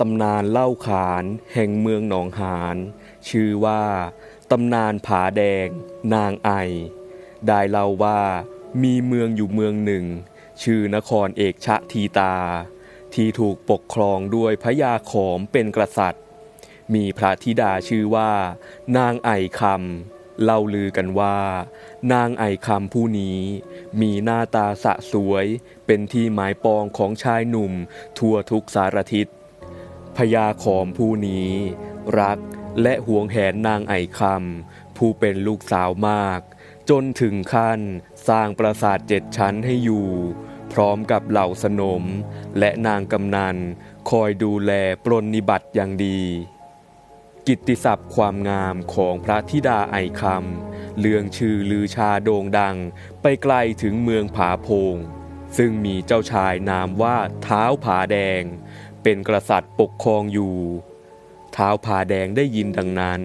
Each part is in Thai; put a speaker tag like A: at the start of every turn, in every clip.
A: ตำนานเล่าขานแห่งเมืองหนองหาน ชื่อว่าตำนานผาแดง นางไอ ได้เล่าว่ามีเมืองอยู่เมืองหนึ่ง ชื่อนครเอกชะทีตา ที่ถูกปกครองด้วยพระยาขอมเป็นกษัตริย์ มีพระธิดาชื่อว่า นางไอคำเล่าลือกันว่า นางไอคำผู้นี้ มีหน้าตาสะสวย เป็นที่หมายปองของชายหนุ่มทั่วทุกสารทิศ พญาขอมผู้นี้ รักและหวงแหนนางไอคำผู้เป็นลูกสาวมาก จนถึงขั้นสร้างปราสาทเจ็ดชั้นให้อยู่ พร้อมกับเหล่าสนม และนางกำนันคอยดูแลปรนนิบัติอย่างดี กิตติศัพท์ความงามของพระธิดาไอคำเลืองชื่อลือชาโด่งดัง ไปไกลถึงเมืองผาโพง ซึ่งมีเจ้าชายนามว่าเท้าผาแดง เป็นกษัตริย์ปกครองอยู่เท้าผาแดงได้ยินดังนั้น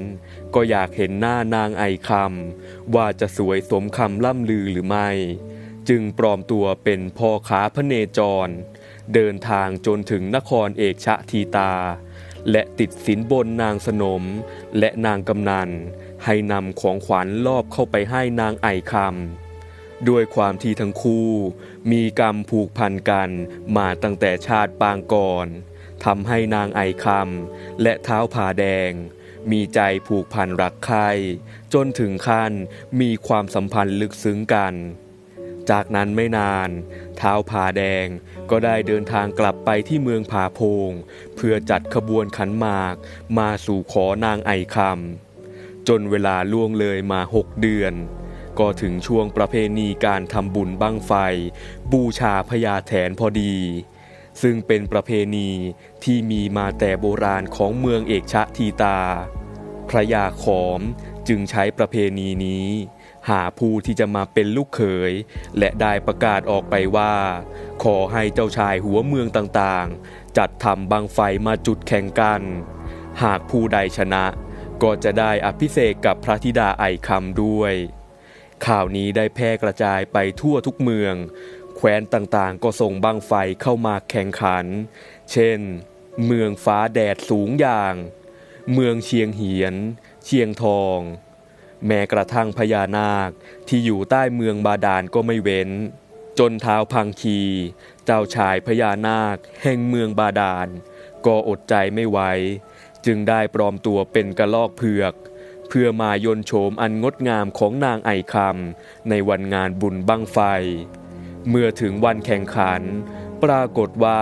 A: ก็อยากเห็นหน้านางไอคำว่าจะสวยสมคำล่ำลือหรือไม่ จึงปลอมตัวเป็นพ่อค้าพระเนจร เดินทางจนถึงนครเอกชะทีตา และติดสินบนนางสนมและนางกำนัน ให้นำของขวัญลอบเข้าไปให้นางไอคำ ด้วยความที่ทั้งคู่มีกรรมผูกพันกันมาตั้งแต่ชาติปางก่อนทำให้นางไอคำและเท้าผาแดง มีใจผูกพันรักใคร่จนถึงขั้นมีความสัมพันธ์ลึกซึ้งกัน จากนั้นไม่นาน เท้าวผาแดงก็ได้เดินทางกลับไปที่เมืองผาโพง เพื่อจัดขบวนขันหมาก มาสู่ขอนางไอคำจนเวลาล่วงเลยมาหกเดือน ก็ถึงช่วงประเพณีการทำบุญบั้งไฟ บูชาพญาแถนพอดี ซึ่งเป็นประเพณีที่มีมาแต่โบราณของเมืองเอกชะทีตา พระยาขอมจึงใช้ประเพณีนี้ หาผู้ที่จะมาเป็นลูกเขย และได้ประกาศออกไปว่า ขอให้เจ้าชายหัวเมืองต่างๆ จัดทำบังไฟมาจุดแข่งกัน หากผู้ใดชนะก็จะได้อภิเษกกับพระธิดาไอคำด้วย ข่าวนี้ได้แพร่กระจายไปทั่วทุกเมือง แคว้นต่างๆ ก็ส่งบังไฟเข้ามาแข่งขัน เช่น เมืองฟ้าแดดสูงอย่าง เมืองเชียงเหียน เชียงทอง แม้กระทั่งพญานาคที่อยู่ใต้เมืองบาดาลก็ไม่เว้น จนเท้าพังคี เจ้าชายพญานาค แห่งเมืองบาดาล ก็อดใจไม่ไหวจึงได้ปลอมตัวเป็นกระลอกเผือก เพื่อมายนโฉมอันงดงามของนางไอคำในวันงานบุญบังไฟ เมื่อถึงวันแข่งขัน ปรากฏว่า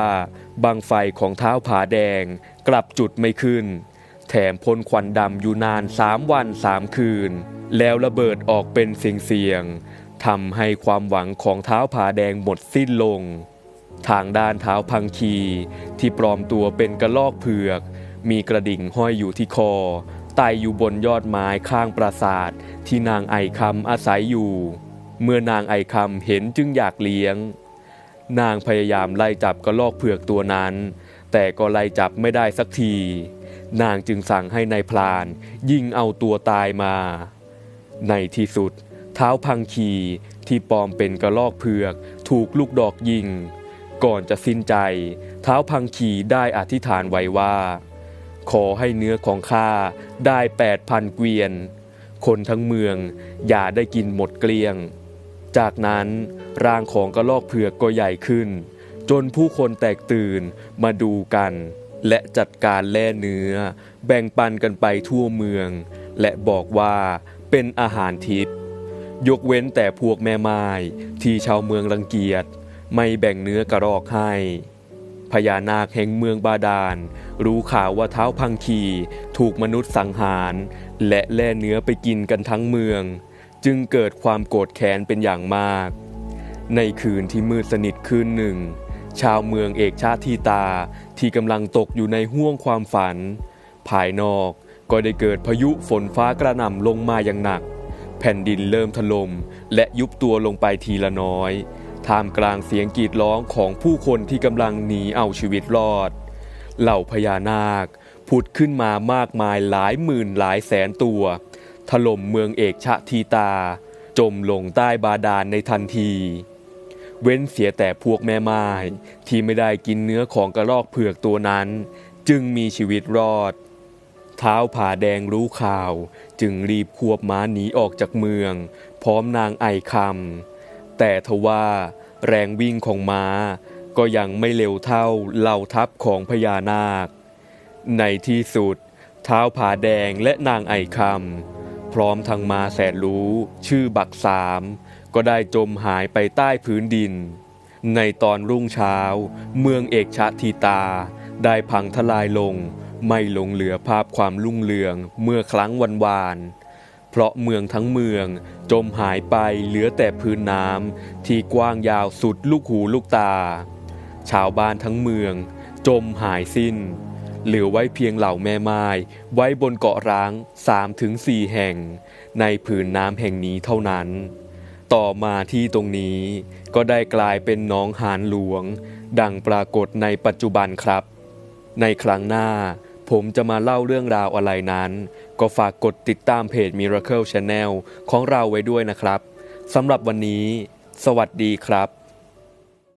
A: บังไฟของเท้าผาแดงกลับจุดไม่ขึ้น แถมพ่นควันดำอยู่นานสามวันสามคืน แล้วระเบิดออกเป็นเสียงๆทำให้ความหวังของเท้าผาแดงหมดสิ้นลง ทางด้านเท้าพังคีที่ปลอมตัวเป็นกระลอกเผือก มีกระดิ่งห้อยอยู่ที่คอไต่อยู่บนยอดไม้ข้างปราสาท ที่นางไอคำอาศัยอยู่ เมื่อนางไอคำเห็นจึงอยากเลี้ยง นางพยายามไล่จับกระลอกเผือกตัวนั้น แต่ก็ไล่จับไม่ได้สักที นางจึงสั่งให้ในายพลาน ยิงเอาตัวตายมา ในที่สุด เท้าพังคีที่ปลอมเป็นกระลอกเผือก ถูกลูกดอกยิง ก่อนจะสิ้นใจ เท้าพังคีได้อธิษฐานไว้ว่า ขอให้เนื้อของข้าได้แปดพันเกวียน คนทั้งเมืองอย่าได้กินหมดเกลี้ยง จากนั้นร่างของกระลอกเผือกก็ใหญ่ขึ้น จนผู้คนแตกตื่นมาดูกัน และจัดการแล่เนื้อ แบ่งปันกันไปทั่วเมือง และบอกว่าเป็นอาหารทิพย์ยกเว้นแต่พวกแม่ไม้ที่ชาวเมืองรังเกียจ ไม่แบ่งเนื้อกระรอกให้ พญานาคแห่งเมืองบาดาล รู้ข่าวว่าเท้าพังคีถูกมนุษย์สังหาร และแล่เนื้อไปกินกันทั้งเมือง จึงเกิดความโกรธแค้นเป็นอย่างมาก ในคืนที่มืดสนิทคืนหนึ่ง ชาวเมืองเอกชาติทีตาที่กำลังตกอยู่ในห้วงความฝัน ภายนอกก็ได้เกิดพายุฝนฟ้ากระหน่ำลงมาอย่างหนัก แผ่นดินเริ่มถล่มและยุบตัวลงไปทีละน้อย ท่ามกลางเสียงกรีดร้องของผู้คนที่กำลังหนีเอาชีวิตรอด เหล่าพญานาคผุดขึ้นมามากมายหลายหมื่นหลายแสนตัว ถล่มเมืองเอกชะทีตา จมลงใต้บาดาลในทันที เว้นเสียแต่พวกแม่ไม้ที่ไม่ได้กินเนื้อของกระรอกเผือกตัวนั้น จึงมีชีวิตรอด เท้าวผาแดงรู้ข่าว จึงรีบควบม้าหนีออกจากเมือง พร้อมนางไอคำ แต่ทว่าแรงวิ่งของม้า ก็ยังไม่เร็วเท่าเหล่าทัพของพญานาค ในที่สุด เท้าผาแดงและนางไอคำพร้อมทั้งมาแสนรู้ชื่อบักสาม ก็ได้จมหายไปใต้พื้นดิน ในตอนรุ่งเช้า เมืองเอกชะทีตา ได้พังทลายลง ไม่หลงเหลือภาพความรุ่งเรืองเมื่อครั้งวันวาน ราะเมืองทั้งเมือง จมหายไปเหลือแต่พื้นน้ำที่กว้างยาวสุดลูกหูลูกตา ชาวบ้านทั้งเมือง จมหายสิ้น เหลือไว้เพียงเหล่าแม่ไม้ไว้บนเกาะร้างสามถึงสี่แห่ง ในผืนน้ำแห่งนี้เท่านั้น ต่อมาที่ตรงนี้ก็ได้กลายเป็นน้องหานหลวง ดังปรากฏในปัจจุบันครับ ในครั้งหน้า ผมจะมาเล่าเรื่องราวอะไรนั้น ก็ฝากกดติดตามเพจ Miracle Channel ของเราไว้ด้วยนะครับสำหรับวันนี้ สวัสดีครับ